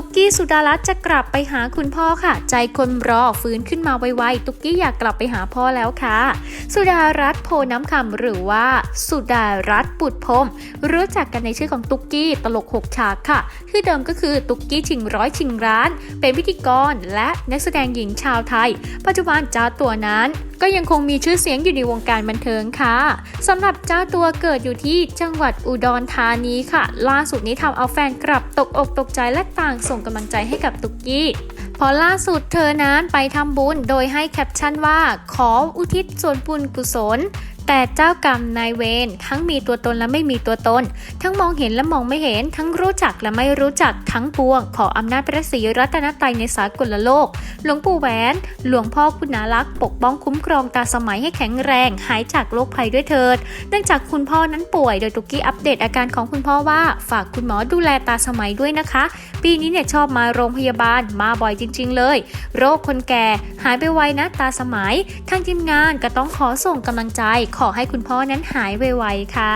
ตุกกี้สุดารัตน์จะกลับไปหาคุณพ่อค่ะ ใจคนรอฟื้นขึ้นมาไวๆตุกกี้อยากกลับไปหาพ่อแล้วค่ะ สุดารัตน์โพน้ำคำหรือว่า สุดารัตน์ปุดพรมรู้จักกันในชื่อของตุกกี้ตลกหกฉากค่ะชื่อเดิมก็คือตุกกี้ชิงร้อยชิงร้าน เป็นพิธีกรและนักแสดงหญิงชาวไทย ปัจจุบันเจ้าตัวนั้น ก็ยังคงมีชื่อเสียงอยู่ในวงการบันเทิงค่ะสำหรับเจ้าตัวเกิดอยู่ที่จังหวัดอุดรธานีค่ะ ล่าสุดนี้ทำเอาแฟนกลับตกอกตกใจและต่างส่งกำลังใจให้กับตุกกี้พอล่าสุดเธอนั้นไปทำบุญโดยให้แคปชั่นว่า ขออุทิศส่วนบุญกุศล แต่เจ้ากรรมนายเวรทั้งมีตัวตนและไม่มีตัวตน ทั้งมองเห็นและมองไม่เห็น ทั้งรู้จักและไม่รู้จักทั้งปวง ขออำนาจพระศรีรัตนตรัยในสากลโลก หลวงปู่แหวน หลวงพ่อคุณารักษ์ปกป้องคุ้มครองตาสมัยให้แข็งแรง หายจากโรคภัยด้วยเถิด เนื่องจากคุณพ่อนั้นป่วยโดยตุกกี้อัปเดตอาการของคุณพ่อว่าฝากคุณหมอดูแลตาสมัยด้วยนะคะ ปีนี้เนี่ยชอบมาโรงพยาบาลมาบ่อยจริง ๆ เลย โรคคนแก่หายไปไวนะตาสมัยทางทีมงานก็ต้องขอส่งกำลังใจขอให้คุณพ่อนั้นหายไวๆค่ะ